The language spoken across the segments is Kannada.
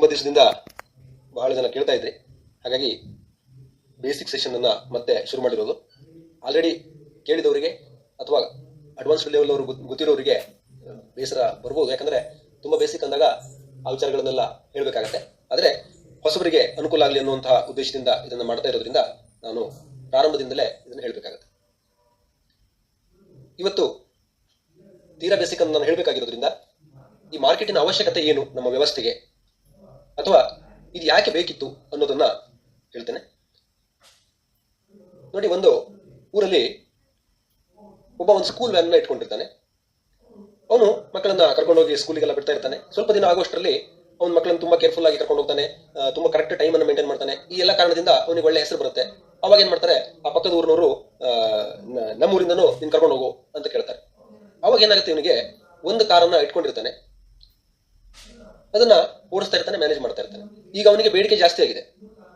ತುಂಬ ದಿವಸದಿಂದ ಬಹಳ ಜನ ಕೇಳ್ತಾ ಇದ್ರಿ. ಹಾಗಾಗಿ ಬೇಸಿಕ್ ಸೆಷನ್ ಅನ್ನ ಮತ್ತೆ ಶುರು ಮಾಡಿರೋದು. ಆಲ್ರೆಡಿ ಕೇಳಿದವರಿಗೆ ಅಥವಾ ಅಡ್ವಾನ್ಸ್ಡ್ ಲೆವೆಲ್ ಅವರು ಗೊತ್ತಿರೋರಿಗೆ ಬೇಸರ ಬರ್ಬೋದು. ಯಾಕಂದ್ರೆ ತುಂಬಾ ಬೇಸಿಕ್ ಅಂದಾಗ ಆ ವಿಚಾರಗಳನ್ನೆಲ್ಲ ಹೇಳ್ಬೇಕಾಗತ್ತೆ. ಆದ್ರೆ ಹೊಸಬರಿಗೆ ಅನುಕೂಲ ಆಗಲಿ ಅನ್ನುವಂತಹ ಉದ್ದೇಶದಿಂದ ಇದನ್ನ ಮಾಡ್ತಾ ಇರೋದ್ರಿಂದ ನಾನು ಪ್ರಾರಂಭದಿಂದಲೇ ಇದನ್ನ ಹೇಳ್ಬೇಕಾಗತ್ತೆ. ಇವತ್ತು ತೀರಾ ಬೇಸಿಕ್ ಅನ್ನು ನಾನು ಹೇಳ್ಬೇಕಾಗಿರೋದ್ರಿಂದ ಈ ಮಾರ್ಕೆಟಿನ ಅವಶ್ಯಕತೆ ಏನು ನಮ್ಮ ವ್ಯವಸ್ಥೆಗೆ? ಅಥವಾ ಇದು ಯಾಕೆ ಬೇಕಿತ್ತು ಅನ್ನೋದನ್ನ ಹೇಳ್ತೇನೆ. ನೋಡಿ, ಒಂದು ಊರಲ್ಲಿ ಒಬ್ಬ ಒಂದು ಸ್ಕೂಲ್ ವ್ಯಾನ್ ಇಟ್ಕೊಂಡಿರ್ತಾನೆ. ಅವನು ಮಕ್ಕಳನ್ನ ಕರ್ಕೊಂಡೋಗಿ ಸ್ಕೂಲಿಗೆಲ್ಲ ಬಿಡ್ತಾ ಇರ್ತಾನೆ. ಸ್ವಲ್ಪ ದಿನ ಆಗೋಷ್ಟರಲ್ಲಿ ಅವ್ನ ಮಕ್ಕಳನ್ನ ತುಂಬಾ ಕೇರ್ಫುಲ್ ಆಗಿ ಕರ್ಕೊಂಡು ಹೋಗ್ತಾನೆ ತುಂಬಾ ಕರೆಕ್ಟ್ ಟೈಮ್ ಅನ್ನು ಮೇಂಟೈನ್ ಮಾಡ್ತಾನೆ. ಈ ಎಲ್ಲ ಕಾರಣದಿಂದ ಅವನಿಗೆ ಒಳ್ಳೆ ಹೆಸರು ಬರುತ್ತೆ. ಅವಾಗ ಏನ್ ಮಾಡ್ತಾರೆ, ಆ ಪಕ್ಕದ ಊರಿನವರು ನಮ್ಮೂರಿಂದನೂ ನಿನ್ ಕರ್ಕೊಂಡು ಹೋಗು ಅಂತ ಕೇಳ್ತಾರೆ. ಅವಾಗ ಏನಾಗುತ್ತೆ ಇವನಿಗೆ, ಒಂದು ಕಾರನ್ನ ಇಟ್ಕೊಂಡಿರ್ತಾನೆ. ಅದನ್ನ ಓಡಿಸ್ತಾ ಇರ್ತಾನೆ ಮ್ಯಾನೇಜ್ ಮಾಡ್ತಾ ಇರ್ತಾನೆ. ಈಗ ಅವನಿಗೆ ಬೇಡಿಕೆ ಜಾಸ್ತಿ ಆಗಿದೆ.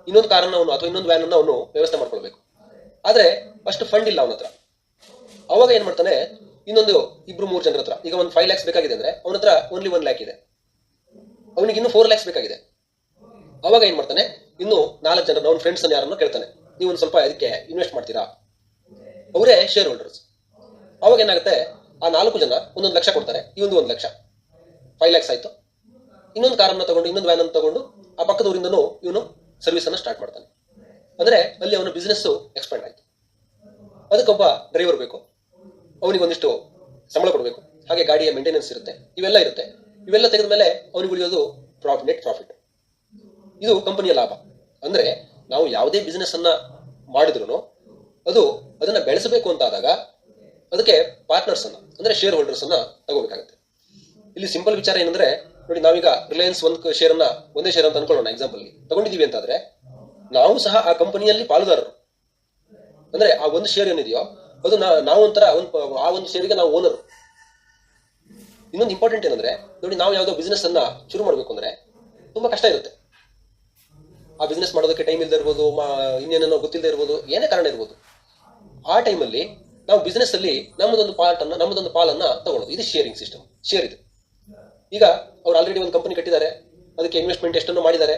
ಇನ್ನೊಂದು ಕಾರನ್ನ ಅವನು ಅಥವಾ ಇನ್ನೊಂದು ವ್ಯಾನ್ ಅನ್ನು ಅವನು ವ್ಯವಸ್ಥೆ ಮಾಡ್ಕೊಳ್ಬೇಕು. ಆದ್ರೆ ಅಷ್ಟು ಫಂಡ್ ಇಲ್ಲ ಅವನ ಹತ್ರ ಅವಾಗ ಏನ್ ಮಾಡ್ತಾನೆ, ಇನ್ನೊಂದು ಇಬ್ರು ಮೂರು ಜನರ ಹತ್ರ, ಈಗ ಒಂದು ಫೈವ್ ಲ್ಯಾಕ್ಸ್ ಬೇಕಾಗಿದೆ ಅಂದ್ರೆ ಅವನ ಹತ್ರ ಓನ್ಲಿ ಒನ್ ಲ್ಯಾಕ್ ಇದೆ. ಅವನಿಗೆ ಇನ್ನು ಫೋರ್ ಲ್ಯಾಕ್ಸ್ ಬೇಕಾಗಿದೆ. ಅವಾಗ ಏನ್ ಮಾಡ್ತಾನೆ, ಇನ್ನು ನಾಲ್ಕು ಜನ ಅವ್ನ ಫ್ರೆಂಡ್ಸ್ ಅನ್ನು ಯಾರನ್ನು ಕೇಳ್ತಾನೆ. ನೀವು ಒಂದು ಸ್ವಲ್ಪ ಅದಕ್ಕೆ ಇನ್ವೆಸ್ಟ್ ಮಾಡ್ತೀರಾ? ಅವರೇ ಶೇರ್ ಹೋಲ್ಡರ್ಸ್ ಅವಾಗ ಏನಾಗುತ್ತೆ, ಆ ನಾಲ್ಕು ಜನ ಒಂದೊಂದು ಲಕ್ಷ ಕೊಡ್ತಾರೆ, ಈ ಒಂದು ಲಕ್ಷ. ಫೈವ್ ಲ್ಯಾಕ್ಸ್ ಆಯ್ತು. ಇನ್ನೊಂದು ಕಾರನ್ನು ತಗೊಂಡು, ಇನ್ನೊಂದು ವ್ಯಾನ್ ಅನ್ನು ತಗೊಂಡು ಆ ಪಕ್ಕದ ಊರಿಂದನೂ ಇವನು ಸರ್ವಿಸ್ ಅನ್ನ ಸ್ಟಾರ್ಟ್ ಮಾಡ್ತಾನೆ. ಅಂದ್ರೆ ಅಲ್ಲಿ ಅವನ ಬಿಸ್ನೆಸ್ ಎಕ್ಸ್ಪ್ಯಾಂಡ್ ಆಯ್ತು. ಅದಕ್ಕೊಬ್ಬ ಡ್ರೈವರ್ ಬೇಕು. ಅವನಿಗೆ ಒಂದಿಷ್ಟು ಸಂಬಳ ಕೊಡಬೇಕು. ಹಾಗೆ ಗಾಡಿಯ ಮೇಂಟೆನೆನ್ಸ್ ಇರುತ್ತೆ. ಇವೆಲ್ಲ ಇರುತ್ತೆ. ಇವೆಲ್ಲ ತೆಗೆದ ಮೇಲೆ ಅವನಿಗೆ ಉಳಿಯೋದು ಪ್ರಾಫಿಟ್ ನೆಟ್ ಪ್ರಾಫಿಟ್ ಇದು ಕಂಪನಿಯ ಲಾಭ. ಅಂದ್ರೆ ನಾವು ಯಾವುದೇ ಬಿಸ್ನೆಸ್ ಅನ್ನ ಮಾಡಿದ್ರು ಅದು ಅದನ್ನ ಬೆಳೆಸಬೇಕು ಅಂತ ಆದಾಗ ಅದಕ್ಕೆ ಪಾರ್ಟ್ನರ್ಸ್ ಅನ್ನ, ಅಂದ್ರೆ ಶೇರ್ ಹೋಲ್ಡರ್ಸ್ ಅನ್ನ ತಗೋಬೇಕಾಗುತ್ತೆ. ಇಲ್ಲಿ ಸಿಂಪಲ್ ವಿಚಾರ ಏನಂದ್ರೆ ನೋಡಿ, ನಾವೀಗ ರಿಲಯನ್ಸ್ ಒಂದು ಶೇರ್ ಅನ್ನ ಒಂದೇ ಶೇರ್ ಅಂತ ಅನ್ಕೊಳ್ಳೋಣ ಎಕ್ಸಾಂಪಲ್ ತಗೊಂಡಿದೀವಿ ಅಂತಾದ್ರೆ, ನಾವು ಸಹ ಆ ಕಂಪನಿಯಲ್ಲಿ ಪಾಲುದಾರರು. ಅಂದ್ರೆ ಆ ಒಂದು ಶೇರ್ ಏನಿದೆಯೋ, ಅದು ನಾವು ಒಂಥರ ಆ ಒಂದು ಶೇರಿಗೆ ನಾವು ಓನರ್ ಇನ್ನೊಂದು ಇಂಪಾರ್ಟೆಂಟ್ ಏನಂದ್ರೆ, ನೋಡಿ, ನಾವು ಯಾವ್ದೋ ಬಿಸ್ನೆಸ್ ಅನ್ನ ಶುರು ಮಾಡ್ಬೇಕು ಅಂದ್ರೆ, ತುಂಬಾ ಕಷ್ಟ ಇರುತ್ತೆ. ಆ ಬಿಸ್ನೆಸ್ ಮಾಡೋದಕ್ಕೆ ಟೈಮ್ ಇಲ್ಲದೆ ಇರ್ಬೋದು ಇನ್ನೇನೇನೋ ಗೊತ್ತಿಲ್ಲದೆ ಇರ್ಬೋದು, ಏನೇ ಕಾರಣ ಇರ್ಬೋದು. ಆ ಟೈಮಲ್ಲಿ ನಾವು ಬಿಸ್ನೆಸ್ ಅಲ್ಲಿ ನಮ್ಮದೊಂದು ಪಾರ್ಟ್ ಅನ್ನ ನಮ್ಮದೊಂದು ಪಾಲನ್ನ ತಗೊಳ್ಳೋದು. ಇದು ಶೇರಿಂಗ್ ಸಿಸ್ಟಮ್ ಶೇರ್ ಇದು. ಈಗ ಅವ್ರು ಆಲ್ರೆಡಿ ಒಂದು ಕಂಪನಿ ಕಟ್ಟಿದ್ದಾರೆ. ಅದಕ್ಕೆ ಇನ್ವೆಸ್ಟ್ಮೆಂಟ್ ಎಷ್ಟನ್ನು ಮಾಡಿದ್ದಾರೆ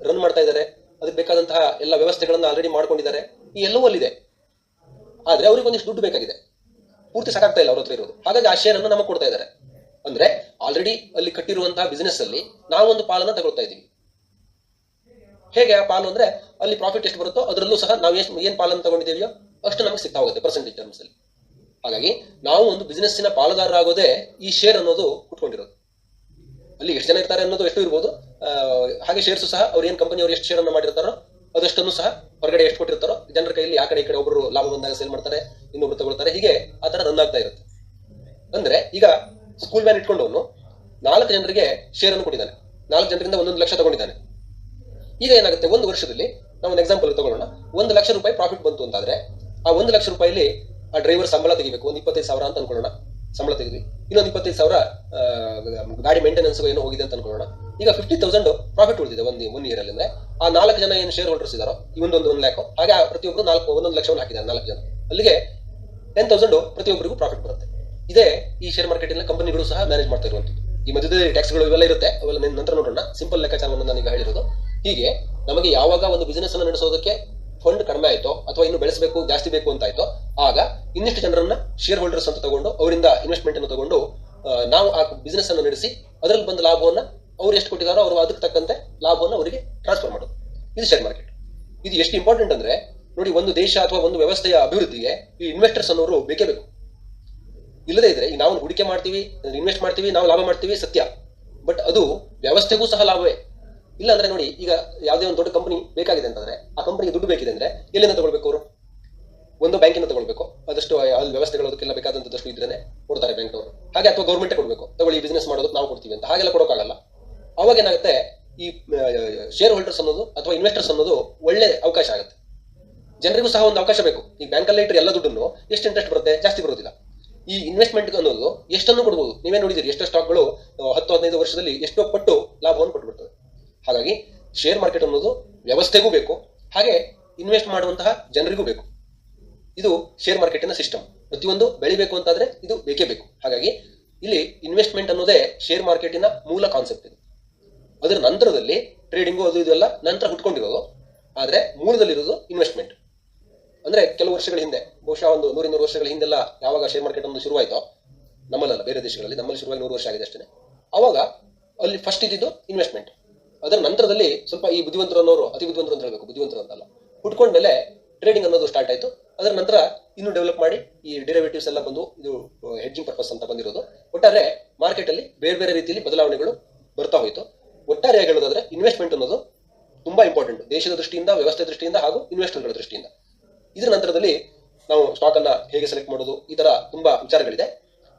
ರನ್ ಮಾಡ್ತಾ ಇದ್ದಾರೆ, ಅದಕ್ಕೆ ಬೇಕಾದಂತಹ ಎಲ್ಲ ವ್ಯವಸ್ಥೆಗಳನ್ನ ಆಲ್ರೆಡಿ ಮಾಡ್ಕೊಂಡಿದ್ದಾರೆ. ಈ ಎಲ್ಲವೂ ಅಲ್ಲಿದೆ ಆದ್ರೆ ಅವ್ರಿಗೆ ಒಂದಿಷ್ಟು ದುಡ್ಡು ಬೇಕಾಗಿದೆ. ಪೂರ್ತಿ ಸಾಕಾಗ್ತಾ ಇಲ್ಲ ಅವ್ರ ಹತ್ರ ಇರೋದು. ಹಾಗಾಗಿ ಆ ಶೇರ್ ಅನ್ನು ನಮಗೆ ಕೊಡ್ತಾ ಇದ್ದಾರೆ. ಅಂದ್ರೆ ಆಲ್ರೆಡಿ ಅಲ್ಲಿ ಕಟ್ಟಿರುವಂತಹ ಬಿಸಿನೆಸ್ ಅಲ್ಲಿ ನಾವೊಂದು ಪಾಲನ್ನ ತಗೊಳ್ತಾ ಇದೀವಿ ಹೇಗೆ ಆ ಪಾಲು ಅಂದ್ರೆ ಅಲ್ಲಿ ಪ್ರಾಫಿಟ್ ಎಷ್ಟು ಬರುತ್ತೋ ಅದರಲ್ಲೂ ಸಹ ನಾವು ಎಷ್ಟು, ಏನ್ ಪಾಲನ್ನು ತಗೊಂಡಿದ್ದೀವಿಯೋ ಅಷ್ಟು ನಮಗೆ ಸಿಗ್ತಾ ಹೋಗುತ್ತೆ ಪರ್ಸೆಂಟೇಜ್ ಟರ್ಮ್ಸ್ ಅಲ್ಲಿ. ಹಾಗಾಗಿ ನಾವು ಒಂದು ಬಿಸ್ನೆಸ್ಸಿನ ಪಾಲುದಾರರಾಗೋದೇ ಈ ಶೇರ್ ಅನ್ನೋದು ಕುಟ್ಕೊಂಡಿರೋದು ಅಲ್ಲಿ ಎಷ್ಟು ಜನ ಇರ್ತಾರೆ ಅನ್ನೋದು ಎಷ್ಟು ಇರ್ಬೋದು. ಹಾಗೆ ಶೇರ್ಸ್ ಸಹ ಅವ್ರು ಏನ್ ಕಂಪನಿ ಅವ್ರು ಎಷ್ಟು ಶೇರ್ ಮಾಡಿರ್ತಾರೋ ಅದಷ್ಟನ್ನು ಸಹ ಹೊರಗಡೆ ಎಷ್ಟು ಕೊಟ್ಟಿರ್ತಾರೋ ಜನರ ಕೈಯಲ್ಲಿ ಆ ಕಡೆ ಈ ಕಡೆ ಒಬ್ಬರು ಲಾಭ ಬಂದಾಗ ಸೇಲ್ ಮಾಡ್ತಾರೆ, ಇನ್ನೊಬ್ರು ತಗೊಳ್ತಾರೆ. ಹೀಗೆ ಆ ತರ ರನ್ ಆಗ್ತಾ ಇರುತ್ತೆ. ಅಂದ್ರೆ ಈಗ ಸ್ಕೂಲ್ ಮ್ಯಾನ್ ಇಟ್ಕೊಂಡವನು ನಾಲ್ಕು ಜನರಿಗೆ ಶೇರ್ ಅನ್ನು ಕೊಟ್ಟಿದ್ದಾನೆ. ನಾಲ್ಕು ಜನರಿಂದ ಒಂದೊಂದು ಲಕ್ಷ ತಗೊಂಡಿದ್ದಾನೆ. ಈಗ ಏನಾಗುತ್ತೆ? ಒಂದು ವರ್ಷದಲ್ಲಿ ನಾವು ಒಂದು ಎಕ್ಸಾಂಪಲ್ ತಗೊಳ್ಳೋಣ. ಒಂದು ಲಕ್ಷ ರೂಪಾಯಿ ಪ್ರಾಫಿಟ್ ಬಂತು ಅಂತಾದ್ರೆ ಆ ಒಂದು ಲಕ್ಷ ರೂಪಾಯಿಲಿ ಆ ಡ್ರೈವರ್ ಸಂಬಳ ತೆಗಿಬೇಕು. ಒಂದು ಇಪ್ಪತ್ತೈದು ಸಾವಿರ ಅಂತ ಅನ್ಕೊಳ್ಳೋಣ. ಸಂಬಳ ತೆಗೆದ್ವಿ. ಇನ್ನೊಂದು ಇಪ್ಪತ್ತೈದು ಸಾವಿರ ಗಾಡಿ ಮೇಂಟೆನೆನ್ಸ್ ಏನೋ ಹೋಗಿದೆ ಅಂತ ಅನ್ಕೊಳ್ಳೋಣ. ಈಗ ಫಿಫ್ಟಿ ತೌಸಂಡ್ ಪ್ರಾಫಿಟ್ ಉಳಿದಿದೆ ಒಂದು ಒನ್ ಇಯರ್ ಅಲ್ಲಿ ಅಂದ್ರೆ ಆ ನಾಲ್ಕು ಜನ ಏನು ಶೇರ್ ಹೋಲ್ಡರ್ಸ್ ಇದಾರೋ ಇವೊಂದೊಂದು ಒಂದು ಲ್ಯಾಕ್. ಹಾಗೆ ಪ್ರತಿಯೊಬ್ಬರು ನಾಲ್ಕು, ಒಂದೊಂದು ಲಕ್ಷವನ್ನು ಹಾಕಿದ್ದಾರೆ ನಾಲ್ಕು ಜನ. ಅಲ್ಲಿಗೆ ಟೆನ್ ತೌಸಂಡ್ ಪ್ರತಿಯೊಬ್ಬರಿಗೂ ಪ್ರಾಫಿಟ್ ಬರುತ್ತೆ. ಇದೇ ಈ ಶೇರ್ ಮಾರ್ಕೆಟ್ ಕಂಪನಿಗಳು ಸಹ ಮ್ಯಾನೇಜ್ ಮಾಡ್ತಾ ಇರುವಂತದ್ದು ಈ ಮಧ್ಯದಲ್ಲಿ ಟ್ಯಾಕ್ಸ್ಗಳು ಇವೆಲ್ಲ ಇರುತ್ತೆ. ಅವೆಲ್ಲ ನಂತರ ನೋಡೋಣ. ಸಿಂಪಲ್ ಲೆಕ್ಕಾಚಾರವನ್ನು ಈಗ ಹೇಳಿರೋದು. ಹೀಗೆ ನಮಗೆ ಯಾವಾಗ ಒಂದು ಬಿಸಿನೆಸ್ ಅನ್ನು ನಡೆಸೋದಕ್ಕೆ ಫಂಡ್ ಕಡಿಮೆ ಅಥವಾ ಇನ್ನು ಬೆಳೆಸಬೇಕು, ಜಾಸ್ತಿ ಬೇಕು ಅಂತ ಆಯ್ತು, ಆಗ ಇನ್ನಿಷ್ಟು ಜನರನ್ನ ಶೇರ್ ಹೋಲ್ಡರ್ಸ್ ಅಂತ ತಗೊಂಡು ಅವರಿಂದ ಇನ್ವೆಸ್ಟ್ಮೆಂಟ್ ಅನ್ನು ತಗೊಂಡು ನಾವು ಆ ಬಿಸಿನೆಸ್ ಅನ್ನು ನಡೆಸಿ, ಅದರಲ್ಲಿ ಬಂದ ಲಾಭವನ್ನ ಅವ್ರು ಎಷ್ಟು ಕೊಟ್ಟಿದಾರೋ ಅವರು ಅದಕ್ಕೆ ತಕ್ಕಂತೆ ಲಾಭವನ್ನು ಅವರಿಗೆ ಟ್ರಾನ್ಸ್ಫರ್ ಮಾಡೋದು. ಇದು ಶೇರ್ ಮಾರ್ಕೆಟ್ ಇದು ಎಷ್ಟು ಇಂಪಾರ್ಟೆಂಟ್ ಅಂದ್ರೆ, ನೋಡಿ ಒಂದು ದೇಶ ಅಥವಾ ಒಂದು ವ್ಯವಸ್ಥೆಯ ಅಭಿವೃದ್ಧಿಗೆ ಈ ಇನ್ವೆಸ್ಟರ್ಸ್ ಅನ್ನೋರು ಬೇಕೇ ಬೇಕು. ಇಲ್ಲದೇ ಇದ್ರೆ ನಾವು ಹೂಡಿಕೆ ಮಾಡ್ತೀವಿ ಇನ್ವೆಸ್ಟ್ ಮಾಡ್ತೀವಿ, ನಾವು ಲಾಭ ಮಾಡ್ತೀವಿ ಸತ್ಯ. ಬಟ್ ಅದು ವ್ಯವಸ್ಥೆಗೂ ಸಹ ಲಾಭವೇ. ಇಲ್ಲ ಅಂದ್ರೆ ನೋಡಿ, ಈಗ ಯಾವುದೇ ಒಂದು ದೊಡ್ಡ ಕಂಪನಿ ಬೇಕಾಗಿದೆ ಅಂತಂದ್ರೆ, ಆ ಕಂಪನಿಗೆ ದುಡ್ಡು ಬೇಕಿದೆ ಅಂದ್ರೆ ಎಲ್ಲಿಂದ ತಗೊಳ್ಬೇಕು ಅವರು? ಒಂದು ಬ್ಯಾಂಕಿಂದ ತಗೊಳ್ಬೇಕು. ಅದಷ್ಟು ಅಲ್ಲಿ ವ್ಯವಸ್ಥೆಗಳು ಅದಕ್ಕೆಲ್ಲ ಬೇಕಾದಂತದಷ್ಟು ಇದ್ರೇನೆ ಕೊಡ್ತಾರೆ ಬ್ಯಾಂಕ್ನವರು ಹಾಗೆ ಅಥವಾ ಗೌರ್ಮೆಂಟ್ ಕೊಡಬೇಕು. ತಗೊಳ್ಳಿ ಬಿಸ್ನೆಸ್ ಮಾಡೋದು ನಾವು ಕೊಡ್ತೀವಿ ಅಂತ. ಹಾಗೆಲ್ಲ ಕೊಡೋಕ್ಕಾಗಲ್ಲ ಅವಾಗ ಏನಾಗುತ್ತೆ, ಈ ಶೇರ್ ಹೋಲ್ಡರ್ಸ್ ಅನ್ನೋದು ಅಥವಾ ಇನ್ವೆಸ್ಟರ್ಸ್ ಅನ್ನೋದು ಒಳ್ಳೆ ಅವಕಾಶ ಆಗುತ್ತೆ. ಜನರಿಗೂ ಸಹ ಒಂದು ಅವಕಾಶ ಬೇಕು. ಈ ಬ್ಯಾಂಕಲ್ಲಿ ಇಟ್ಟರೆ ಎಲ್ಲ ದುಡ್ಡನ್ನು ಎಷ್ಟು ಇಂಟ್ರೆಸ್ಟ್ ಬರುತ್ತೆ? ಜಾಸ್ತಿ ಬರೋದಿಲ್ಲ. ಈ ಇನ್ವೆಸ್ಟ್ಮೆಂಟ್ ಅನ್ನೋದು ಎಷ್ಟನ್ನು ಕೊಡ್ಬೋದು? ನೀವೇ ನೋಡಿದಿರಿ ಎಷ್ಟೋ ಸ್ಟಾಕ್ಗಳು ಹತ್ತು, ಹದಿನೈದು ವರ್ಷದಲ್ಲಿ ಎಷ್ಟೋ ಪಟ್ಟು ಲಾಭವನ್ನು ಕೊಟ್ಬಿಡ್ತವೆ. ಹಾಗಾಗಿ ಶೇರ್ ಮಾರ್ಕೆಟ್ ಅನ್ನೋದು ವ್ಯವಸ್ಥೆಗೂ ಬೇಕು. ಹಾಗೆ ಇನ್ವೆಸ್ಟ್ ಮಾಡುವಂತಹ ಜನರಿಗೂ ಬೇಕು. ಇದು ಶೇರ್ ಮಾರ್ಕೆಟಿನ ಸಿಸ್ಟಮ್ ಪ್ರತಿಯೊಂದು ಬೆಳಿಬೇಕು ಅಂತಾದ್ರೆ ಇದು ಬೇಕೇ ಬೇಕು. ಹಾಗಾಗಿ ಇಲ್ಲಿ ಇನ್ವೆಸ್ಟ್ಮೆಂಟ್ ಅನ್ನೋದೇ ಶೇರ್ ಮಾರ್ಕೆಟಿನ ಮೂಲ ಕಾನ್ಸೆಪ್ಟ್ ಇದು. ಅದರ ನಂತರದಲ್ಲಿ ಟ್ರೇಡಿಂಗು ಅದು ಇದೆಲ್ಲ ನಂತರ ಹುಟ್ಕೊಂಡಿರೋದು. ಆದರೆ ಮೂಲದಲ್ಲಿರೋದು ಇನ್ವೆಸ್ಟ್ಮೆಂಟ್ ಅಂದ್ರೆ ಕೆಲವು ವರ್ಷಗಳ ಹಿಂದೆ, ಬಹುಶಃ ಒಂದು ನೂರಿನೂರು ವರ್ಷಗಳ ಹಿಂದೆಲ್ಲ ಯಾವಾಗ ಶೇರ್ ಮಾರ್ಕೆಟ್ ಒಂದು ಶುರುವಾಯಿತು ನಮ್ಮಲ್ಲ ಬೇರೆ ದೇಶಗಳಲ್ಲಿ ನಮ್ಮಲ್ಲಿ ಶುರುವಾಗಿ ನೂರು ವರ್ಷ ಆಗಿದೆ ಅಷ್ಟೇ ಅವಾಗ ಅಲ್ಲಿ ಫಸ್ಟ್ ಇದ್ದಿದ್ದು ಇನ್ವೆಸ್ಟ್ಮೆಂಟ್ ಅದರ ನಂತರದಲ್ಲಿ ಸ್ವಲ್ಪ ಈ ಬುದ್ಧಿವಂತರು ಅನ್ನೋರು ಅತಿ ಬುದ್ಧಿವಂತರು ಅಂತ ಹೇಳಬೇಕು, ಬುದ್ಧಿವಂತರು ಅಂತಲ್ಲ ಹುಟ್ಕೊಂಡ್ಮೇಲೆ ಟ್ರೇಡಿಂಗ್ ಅನ್ನೋದು ಸ್ಟಾರ್ಟ್ ಆಯಿತು. ಅದರ ನಂತರ ಇನ್ನು ಡೆವಲಪ್ ಮಾಡಿ ಈ ಡಿರೈವೇಟಿವ್ಸ್ ಎಲ್ಲ ಬಂದು ಇದು ಹೆಡ್ಜಿಂಗ್ ಪರ್ಪಸ್ ಅಂತ ಬಂದಿರೋದು. ಒಟ್ಟಾರೆ ಮಾರ್ಕೆಟ್ ಅಲ್ಲಿ ಬೇರೆ ಬೇರೆ ರೀತಿಯಲ್ಲಿ ಬದಲಾವಣೆಗಳು ಬರ್ತಾ ಹೋಯಿತು. ಒಟ್ಟಾರೆಯಾಗಿ ಹೇಳೋದಾದ್ರೆ ಇನ್ವೆಸ್ಟ್ಮೆಂಟ್ ಅನ್ನೋದು ತುಂಬಾ ಇಂಪಾರ್ಟೆಂಟ್ ದೇಶದ ದೃಷ್ಟಿಯಿಂದ, ವ್ಯವಸ್ಥೆ ದೃಷ್ಟಿಯಿಂದ ಹಾಗೂ ಇನ್ವೆಸ್ಟರ್ಗಳ ದೃಷ್ಟಿಯಿಂದ. ಇದರ ನಂತರದಲ್ಲಿ ನಾವು ಸ್ಟಾಕ್ ಅನ್ನ ಹೇಗೆ ಸೆಲೆಕ್ಟ್ ಮಾಡೋದು, ಈ ತರ ತುಂಬಾ ವಿಚಾರಗಳಿದೆ.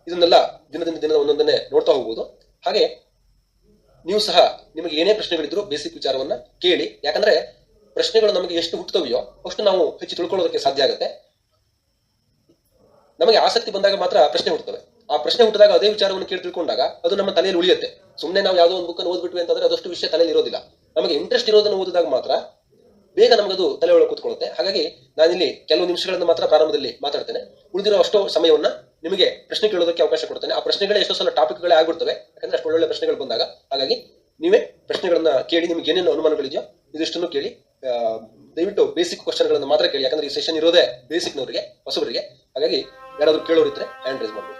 ಇದನ್ನೆಲ್ಲ ದಿನದಿಂದ ದಿನದ ಒಂದೊಂದನ್ನೇ ನೋಡ್ತಾ ಹೋಗ್ಬೋದು. ಹಾಗೆ ನೀವು ಸಹ ನಿಮಗೆ ಏನೇ ಪ್ರಶ್ನೆಗಳಿದ್ರು ಬೇಸಿಕ್ ವಿಚಾರವನ್ನ ಕೇಳಿ. ಯಾಕಂದ್ರೆ ಪ್ರಶ್ನೆಗಳು ನಮಗೆ ಎಷ್ಟು ಹುಟ್ಟುತ್ತವೆಯೋ ಅಷ್ಟು ನಾವು ಹೆಚ್ಚು ತಿಳ್ಕೊಳ್ಳೋದಕ್ಕೆ ಸಾಧ್ಯ ಆಗುತ್ತೆ. ನಮಗೆ ಆಸಕ್ತಿ ಬಂದಾಗ ಮಾತ್ರ ಪ್ರಶ್ನೆ ಹುಟ್ಟುತ್ತವೆ. ಆ ಪ್ರಶ್ನೆ ಹುಟ್ಟಿದಾಗ ಅದೇ ವಿಚಾರವನ್ನು ಕೇಳಿ ತಿಳ್ಕೊಂಡಾಗ ಅದು ನಮ್ಮ ತಲೆಯಲ್ಲಿ ಉಳಿಯುತ್ತೆ. ಸುಮ್ಮನೆ ನಾವು ಯಾವುದೋ ಒಂದು ಬುಕ್ ಓದ್ಬಿಟ್ವಿ ಅಂತಂದ್ರೆ ಅದಷ್ಟು ವಿಷಯ ತಲೆಯಲ್ಲಿ ಇರೋದಿಲ್ಲ. ನಮಗೆ ಇಂಟ್ರೆಸ್ಟ್ ಇರೋದನ್ನು ಓದಿದಾಗ ಮಾತ್ರ ಬೇಗ ನಮಗದು ತಲೆ ಒಳಗೆ ಕೂತ್ಕೊಳ್ಳುತ್ತೆ. ಹಾಗಾಗಿ ನಾನಿಲ್ಲಿ ಕೆಲವು ನಿಮಿಷಗಳನ್ನು ಮಾತ್ರ ಪ್ರಾರಂಭದಲ್ಲಿ ಮಾತಾಡ್ತೇನೆ. ಉಳಿದಿರೋ ಅಷ್ಟೋ ಸಮಯವನ್ನ ನಿಮಗೆ ಪ್ರಶ್ನೆ ಕೇಳೋದಕ್ಕೆ ಅವಕಾಶ ಕೊಡ್ತೇನೆ. ಆ ಪ್ರಶ್ನೆಗಳೇ ಎಷ್ಟೋ ಸಲ ಟಾಪಿಕ್ಗಳೇ ಆಗಿರ್ತವೆ ಯಾಕಂದ್ರೆ ಅಷ್ಟು ಒಳ್ಳೊಳ್ಳೆ ಪ್ರಶ್ನೆಗಳು ಬಂದಾಗ. ಹಾಗಾಗಿ ನೀವೇ ಪ್ರಶ್ನೆಗಳನ್ನ ಕೇಳಿ, ನಿಮ್ಗೆ ಏನೇನು ಅನುಮಾನಗಳಿದೆಯೋ ಇದಿಷ್ಟನ್ನು ಕೇಳಿ ದಯವಿಟ್ಟು ಬೇಸಿಕ್ ಕ್ವಶನ್ಗಳನ್ನು ಮಾತ್ರ ಕೇಳಿ. ಯಾಕಂದ್ರೆ ಈ ಸೆಷನ್ ಇರೋದೇ ಬೇಸಿಕ್ನವರಿಗೆ ಹೊಸಬರಿಗೆ. ಹಾಗಾಗಿ ಯಾರಾದ್ರೂ ಕೇಳೋರಿದ್ರೆ ಹ್ಯಾಂಡ್ ರೈಸ್ ಮಾಡ್ಬೋದು.